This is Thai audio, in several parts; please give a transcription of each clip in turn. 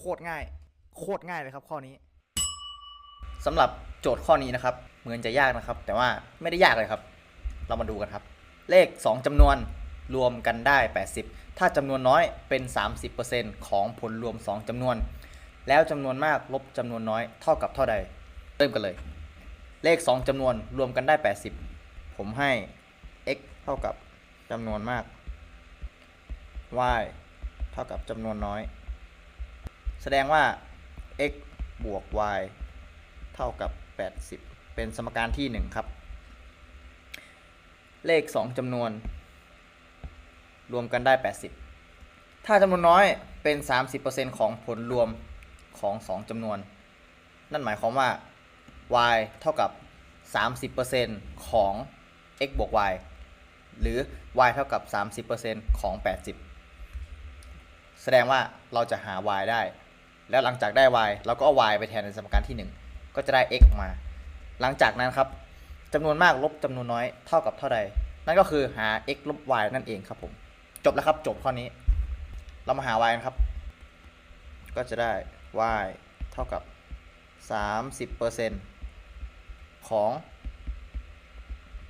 โคตรง่าย โคตรง่ายเลยครับข้อนี้สำหรับโจทย์ข้อนี้นะครับ เหมือนจะยากนะครับ แต่ว่าไม่ได้ยากเลยครับ เรามาดูกันครับ เลข 2จำนวนรวมกันได้ 80 ถ้าจำนวนน้อยเป็น 30%ของผลรวม 2จำนวน แล้วจำนวนมากลบจำนวนน้อยเท่ากับเท่าใด เริ่มกันเลย เลข 2จำนวนรวมกันได้ 80 ผมให้ x เท่ากับจำนวนมาก y เท่ากับจำนวนน้อย แสดงว่า x บวก y เท่ากับ 80 เป็นสมการที่ 1 ครับ เลข 2จำนวน รวมกันได้ 80 ถ้าจำนวนน้อยเป็น 30%ของผลรวมของ 2จำนวน นั่นหมายความว่า y เท่ากับ 30%ของ x บวก y หรือ y เท่ากับ 30%ของ 80 แสดงว่าเราจะหา y ได้ แล้วหลังจากได้ y เราก็เอา y ไปแทนในสมการที่ 1 ก็จะได้ x ออกมา หลังจากนั้นครับจำนวนมากลบจำนวนน้อยเท่ากับเท่าใด นั่นก็คือหา x ลบ y นั่นเองครับผม จบแล้วครับจบข้อนี้ เรามาหา y กันครับ ก็จะได้ y เท่ากับ 30%ของ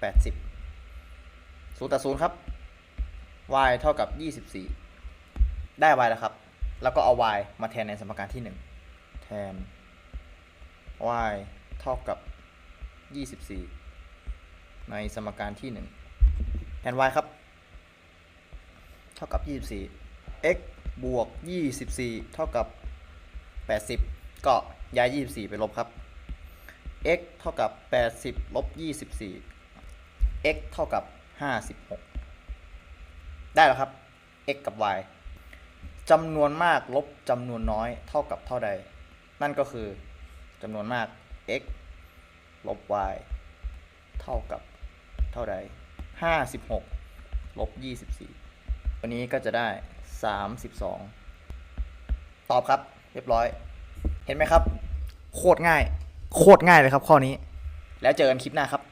80 0ต่อ0ครับ y เท่ากับ 24 ได้ y แล้วครับ แล้วก็เอา y มาแทนในสมการที่ 1 แทน y เท่ากับ 24 ในสมการที่ 1 แทน y ครับ เท่ากับ 24 x บวก 24 เท่ากับ 80 ก็ย้าย 24 ไปลบครับ x เท่ากับ 80 ลบ 24 x เท่ากับ 56 ได้แล้วครับ x กับ y จำนวนมากลบจำนวนน้อยเท่ากับเท่าใด นั่นก็คือจำนวนมาก x ลบ y เท่ากับเท่าใด 56 ลบ 24 วันนี้ก็จะได้ 32 ตอบครับ เรียบร้อย เห็นไหมครับ โคตรง่าย โคตรง่ายเลยครับข้อนี้ แล้วเจอกันคลิปหน้าครับ